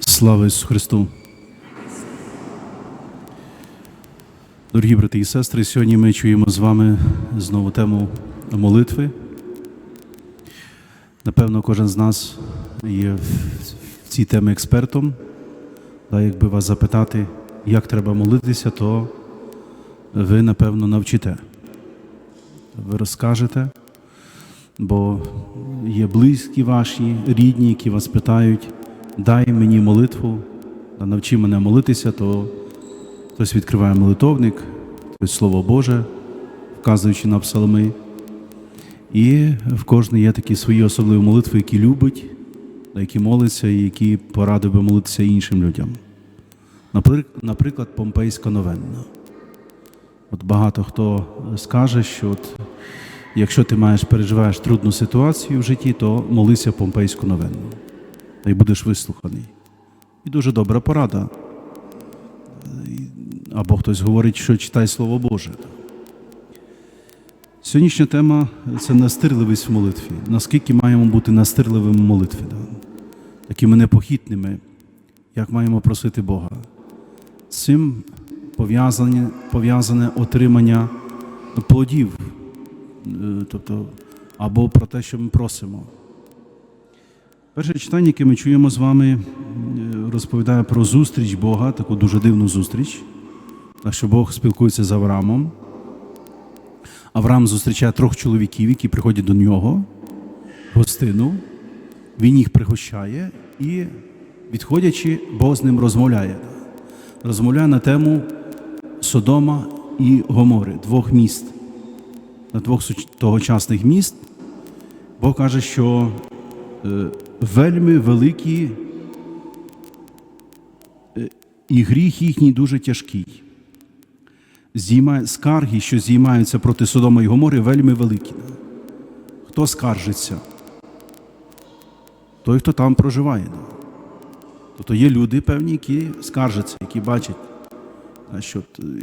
Слава Ісусу Христу! Дорогі брати і сестри, сьогодні ми чуємо з вами знову тему молитви. Напевно, кожен з нас є в цій темі експертом. Та якби вас запитати, як треба молитися, то ви, напевно, навчите. Ви розкажете, бо є близькі ваші, рідні, які вас питають, дай мені молитву, навчи мене молитися, то хтось відкриває молитовник, хтось Слово Боже, вказуючи на псалми. І в кожної є такі свої особливі молитви, які любить, на які молиться і які порадив би молитися іншим людям. Наприклад, Помпейська новенна. От багато хто скаже, що от, якщо ти маєш переживаєш трудну ситуацію в житті, то молися Помпейську новенну. Та й будеш вислуханий. І дуже добра порада. Або хтось говорить, що читай Слово Боже. Сьогоднішня тема це настирливість в молитві. Наскільки маємо бути настирливими в молитві, такими непохитними, як маємо просити Бога. Цим пов'язане, пов'язане отримання плодів, е, тобто, або про те, що ми просимо. Перше читання, яке ми чуємо з вами, е, розповідає про зустріч Бога, таку дуже дивну зустріч, так що Бог спілкується з Авраамом. Авраам зустрічає трьох чоловіків, які приходять до нього гостину. Він їх пригощає і, відходячи, Бог з ним розмовляє. Розмовляє на тему Содома і Гомори, двох міст, двох тогочасних міст. Бог каже, що е, вельми великі е, і гріх їхній дуже тяжкий здіймає скарги, що здіймаються проти Содома і Гомори, вельми великі. Хто скаржиться? Той, хто там проживає. Тобто є люди певні, які скаржаться, які бачать.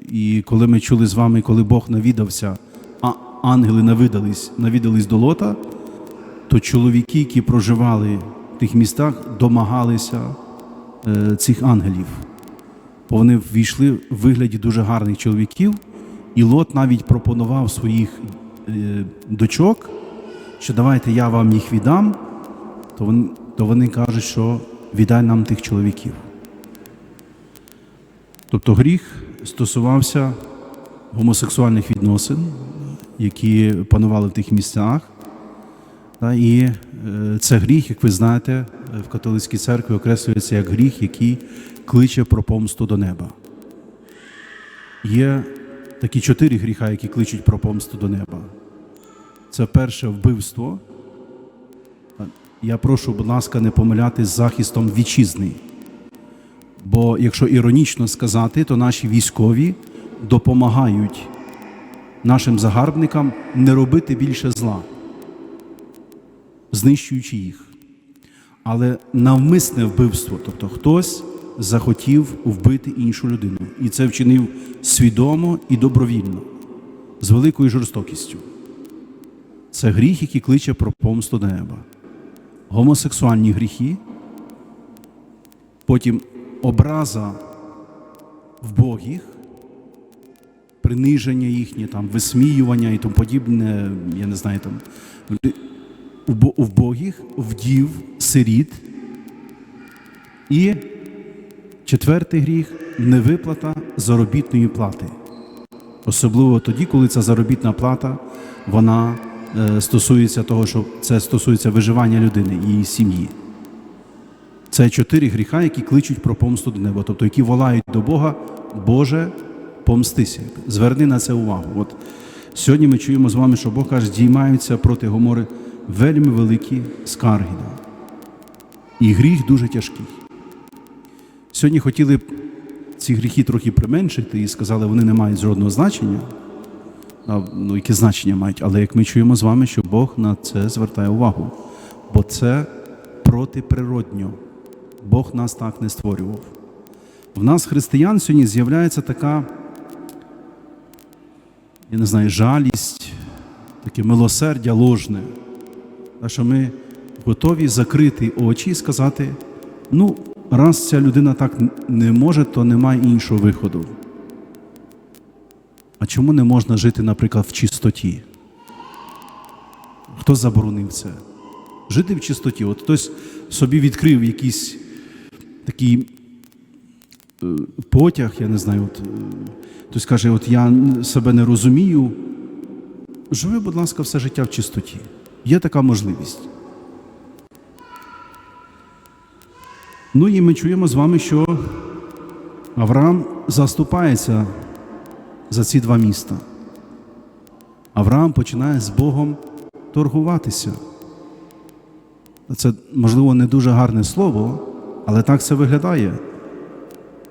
І коли ми чули з вами, коли Бог навідався, а ангели навидались, навідались до Лота, то чоловіки, які проживали в тих містах, домагалися е, цих ангелів бо вони ввійшли в вигляді дуже гарних чоловіків, і Лот навіть пропонував своїх е, дочок, що давайте я вам їх віддам, то вони, то вони кажуть, що віддай нам тих чоловіків. Тобто гріх стосувався гомосексуальних відносин, які панували в тих місцях. І е, це гріх, як ви знаєте, в католицькій церкві окреслюється як гріх, який кличе про помсту до неба. Є такі чотири гріха, які кличуть про помсту до неба. Це перше вбивство. Я прошу, будь ласка, не помилятись з захистом вітчизни. Бо, якщо іронічно сказати, то наші військові допомагають нашим загарбникам не робити більше зла знищуючи їх. Але навмисне вбивство, тобто хтось захотів вбити іншу людину. І це вчинив свідомо і добровільно, з великою жорстокістю. Це гріх, який кличе про помсту неба. Гомосексуальні гріхи, потім образа в Богіх, приниження їхнє, там, висміювання і тому подібне, я не знаю, там, убо- вбогих, вдів, сиріт. І четвертий гріх невиплата заробітної плати. Особливо тоді, коли ця заробітна плата вона е, стосується того, що це стосується виживання людини її сім'ї. Це чотири гріха, які кличуть про помсту до неба, тобто які волають до Бога, Боже, помстися. Зверни на це увагу. От сьогодні ми чуємо з вами, що Бог каже, здіймаються проти Гомори вельми великі скарги. І гріх дуже тяжкий. Сьогодні хотіли б ці гріхи трохи применшити і сказали, вони не мають жодного значення. Ну, яке значення мають, але як ми чуємо з вами, що Бог на це звертає увагу, бо це протиприродньо. Бог нас так не створював. В нас, християн, сьогодні з'являється така, я не знаю, жалість, таке милосердя ложне. А що ми готові закрити очі і сказати: ну, раз ця людина так не може, то немає іншого виходу. А чому не можна жити, наприклад, в чистоті? Хто заборонив це? Жити в чистоті. От хтось собі відкрив якийсь такий е, потяг, я не знаю, от, е, хтось каже, от я себе не розумію. Живи, будь ласка, все життя в чистоті. Є така можливість. Ну і ми чуємо з вами, що Авраам заступається за ці два міста. Авраам починає з Богом торгуватися. Це, можливо, не дуже гарне слово, але так це виглядає.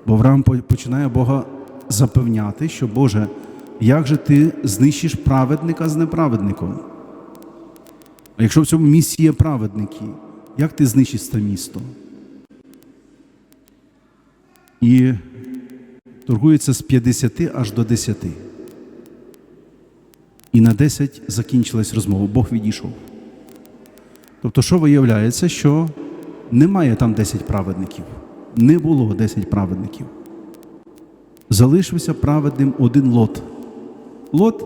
Бо Авраам починає Бога запевняти, що Боже, як же ти знищиш праведника з неправедником? А якщо в цьому місті є праведники, як ти знищиш це місто? І торгується з 50 аж до 10. І на 10 закінчилась розмова. Бог відійшов. Тобто, що виявляється, що немає там 10 праведників. Не було 10 праведників. Залишився праведним один лот. Лот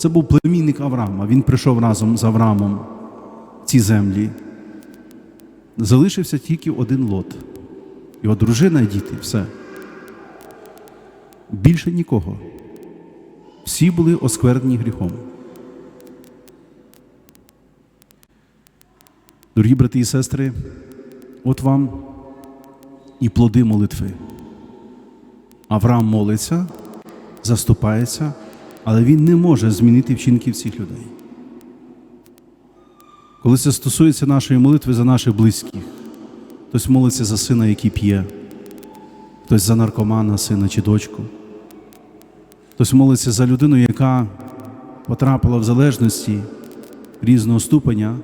це був племінник Авраама. Він прийшов разом з Авраамом в ці землі. Залишився тільки один лот. Його дружина і діти, все. Більше нікого. Всі були осквернені гріхом. Дорогі брати і сестри, от вам і плоди молитви. Авраам молиться, заступається, але він не може змінити вчинки всіх людей. Коли це стосується нашої молитви за наших близьких, хтось молиться за сина, який п'є, хтось за наркомана, сина чи дочку, хтось молиться за людину, яка потрапила в залежності різного ступеня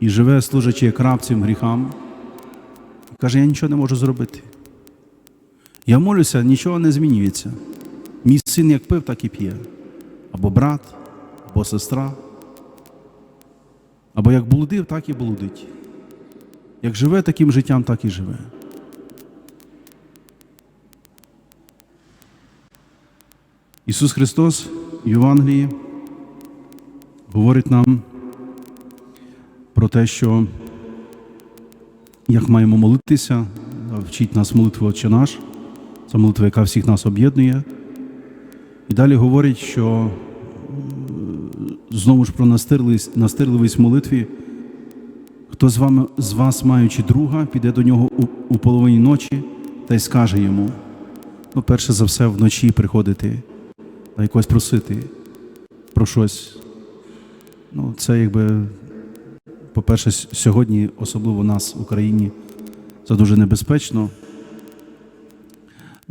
і живе, служачи як раб цим гріхам, каже, я нічого не можу зробити. Я молюся, нічого не змінюється. Мій син як пив, так і п'є. Або брат, або сестра. Або як блудив, так і блудить. Як живе таким життям, так і живе. Ісус Христос в Євангелії говорить нам про те, що як маємо молитися, вчить нас молитви Отче наш, це молитва, яка всіх нас об'єднує. Далі говорить, що знову ж про настирливість, настирливість молитві. Хто з вами з вас, маючи друга, піде до нього у, у половині ночі та й скаже йому, ну, перше за все, вночі приходити та якось просити про щось. Ну, це якби, по-перше, сьогодні, особливо нас в Україні, це дуже небезпечно.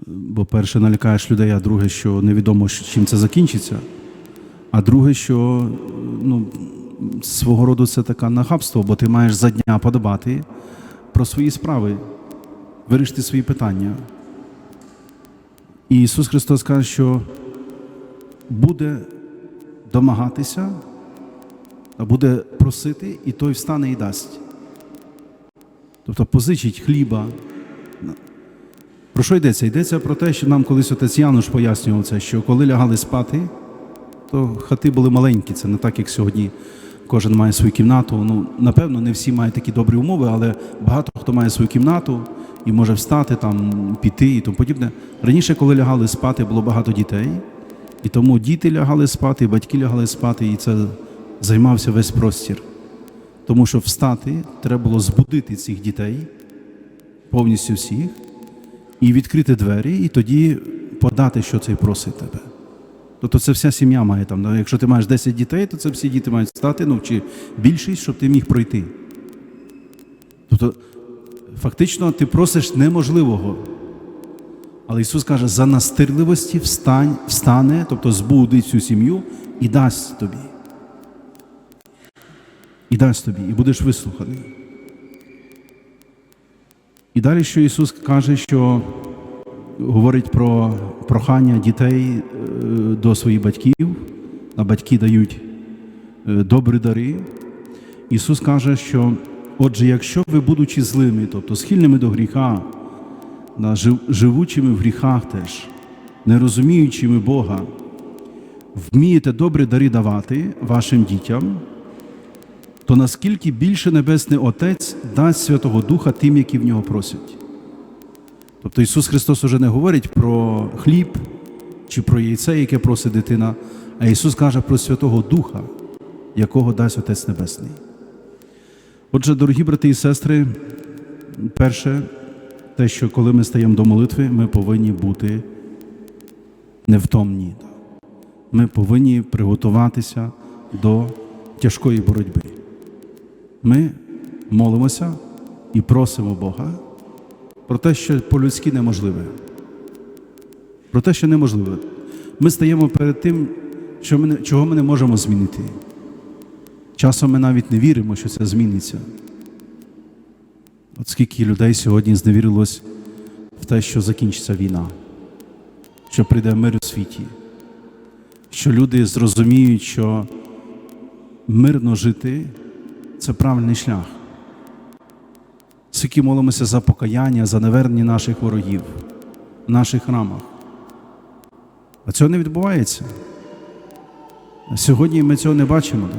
Бо перше налякаєш людей, а друге, що невідомо, чим це закінчиться. А друге, що ну, свого роду це таке нахабство, бо ти маєш за дня подобати про свої справи, вирішити свої питання. І Ісус Христос каже, що буде домагатися, буде просити, і той встане і дасть. Тобто позичить хліба. Про що йдеться? Йдеться про те, що нам колись отець Януш пояснював це, що коли лягали спати, то хати були маленькі, це не так, як сьогодні кожен має свою кімнату. Ну, напевно, не всі мають такі добрі умови, але багато хто має свою кімнату і може встати, там, піти і тому подібне. Раніше, коли лягали спати, було багато дітей, і тому діти лягали спати, батьки лягали спати, і це займався весь простір. Тому що встати треба було збудити цих дітей, повністю всіх, і відкрити двері, і тоді подати, що цей просить тебе. Тобто це вся сім'я має там. Якщо ти маєш 10 дітей, то це всі діти мають стати, ну чи більшість, щоб ти міг пройти. Тобто, фактично, ти просиш неможливого. Але Ісус каже, за настирливості встань, встане, тобто збудить цю сім'ю і дасть тобі. І дасть тобі, і будеш вислуханий. І далі, що Ісус каже, що говорить про прохання дітей е, до своїх батьків, а батьки дають е, добрі дари. Ісус каже, що Отже, якщо ви, будучи злими, тобто схильними до гріха, живучими в гріхах теж, не розуміючими Бога, вмієте добрі дари давати вашим дітям, то наскільки більше Небесний Отець дасть Святого Духа тим, які в нього просять. Тобто Ісус Христос уже не говорить про хліб чи про яйце, яке просить дитина, а Ісус каже про Святого Духа, якого дасть Отець Небесний. Отже, дорогі брати і сестри, перше, те, що коли ми стаємо до молитви, ми повинні бути невтомні. Ми повинні приготуватися до тяжкої боротьби. Ми молимося і просимо Бога про те, що по-людськи неможливе. Про те, що неможливе. Ми стаємо перед тим, що ми, чого ми не можемо змінити. Часом ми навіть не віримо, що це зміниться. От скільки людей сьогодні зневірилось в те, що закінчиться війна, що прийде мир у світі, що люди зрозуміють, що мирно жити це правильний шлях. Скільки молимося за покаяння, за навернення наших ворогів в наших храмах. А цього не відбувається. Сьогодні ми цього не бачимо.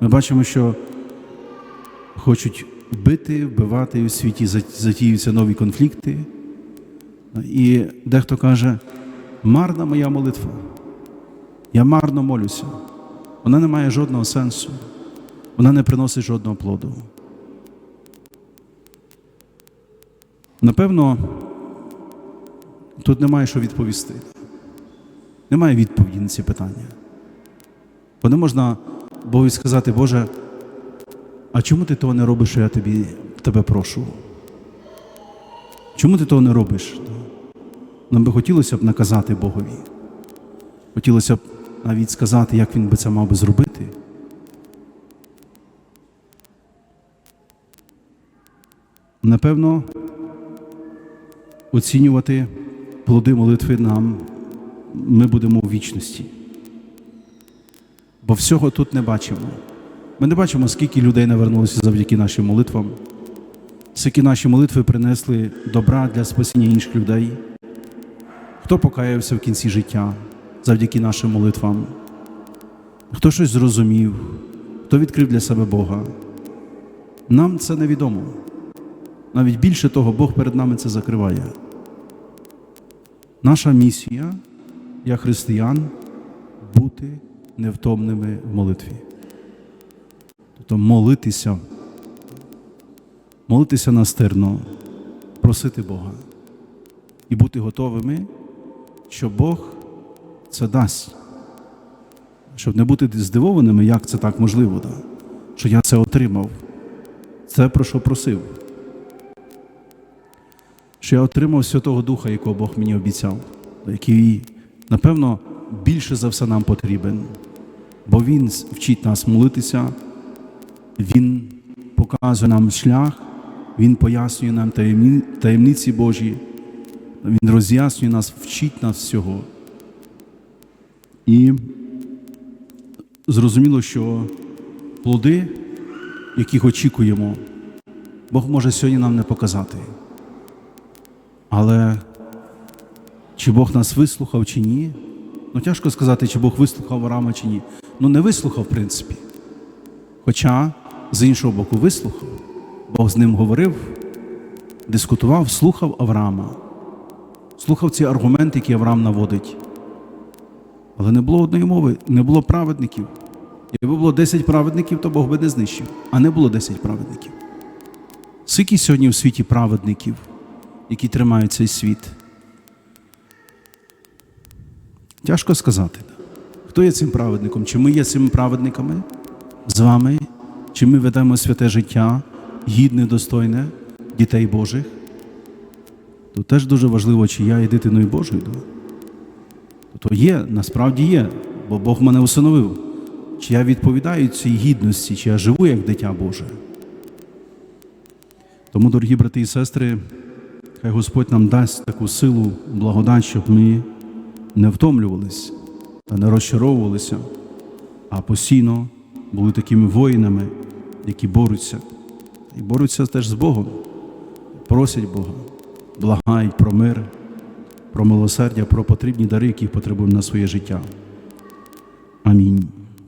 Ми бачимо, що хочуть вбити, вбивати у світі, затіюються нові конфлікти. І дехто каже, марна моя молитва. Я марно молюся. Вона не має жодного сенсу. Вона не приносить жодного плоду. Напевно, тут немає що відповісти. Немає відповіді на ці питання. Бо не можна Богу сказати, Боже, а чому ти того не робиш, що я тобі, тебе прошу? Чому ти того не робиш? Нам би хотілося б наказати Богові. Хотілося б навіть сказати, як він би це мав би зробити. Напевно, оцінювати плоди молитви нам ми будемо у вічності. Бо всього тут не бачимо. Ми не бачимо, скільки людей навернулося завдяки нашим молитвам, скільки наші молитви принесли добра для спасіння інших людей, хто покаявся в кінці життя завдяки нашим молитвам, хто щось зрозумів, хто відкрив для себе Бога. Нам це невідомо. Навіть більше того, Бог перед нами це закриває. Наша місія, як християн, бути невтомними в молитві. Тобто молитися, молитися настирно, просити Бога і бути готовими, що Бог це дасть. Щоб не бути здивованими, як це так можливо, да? що я це отримав. Це про що просив. Що я отримав Святого Духа, якого Бог мені обіцяв, який, напевно, більше за все нам потрібен, бо Він вчить нас молитися, Він показує нам шлях, Він пояснює нам таємниці Божі, Він роз'яснює нас, вчить нас всього. І зрозуміло, що плоди, яких очікуємо, Бог може сьогодні нам не показати. Але чи Бог нас вислухав чи ні? Ну тяжко сказати, чи Бог вислухав Авраама чи ні. Ну не вислухав, в принципі. Хоча, з іншого боку, вислухав. Бог з ним говорив, дискутував, слухав Авраама, слухав ці аргументи, які Авраам наводить. Але не було одної мови, не було праведників. Якби було 10 праведників, то Бог би не знищив, а не було 10 праведників. Скільки сьогодні в світі праведників, які тримають цей світ? Тяжко сказати. Хто є цим праведником? Чи ми є цими праведниками з вами? Чи ми ведемо святе життя, гідне, достойне дітей Божих? Тут теж дуже важливо, чи я є дитиною Божою. То є, насправді є, бо Бог мене усиновив. Чи я відповідаю цій гідності, чи я живу як дитя Боже. Тому, дорогі брати і сестри, хай Господь нам дасть таку силу, благодать, щоб ми не втомлювались та не розчаровувалися, а постійно були такими воїнами, які борються І борються теж з Богом, просять Бога, благають про мир, про милосердя, про потрібні дари, яких потребуємо на своє життя. Амінь.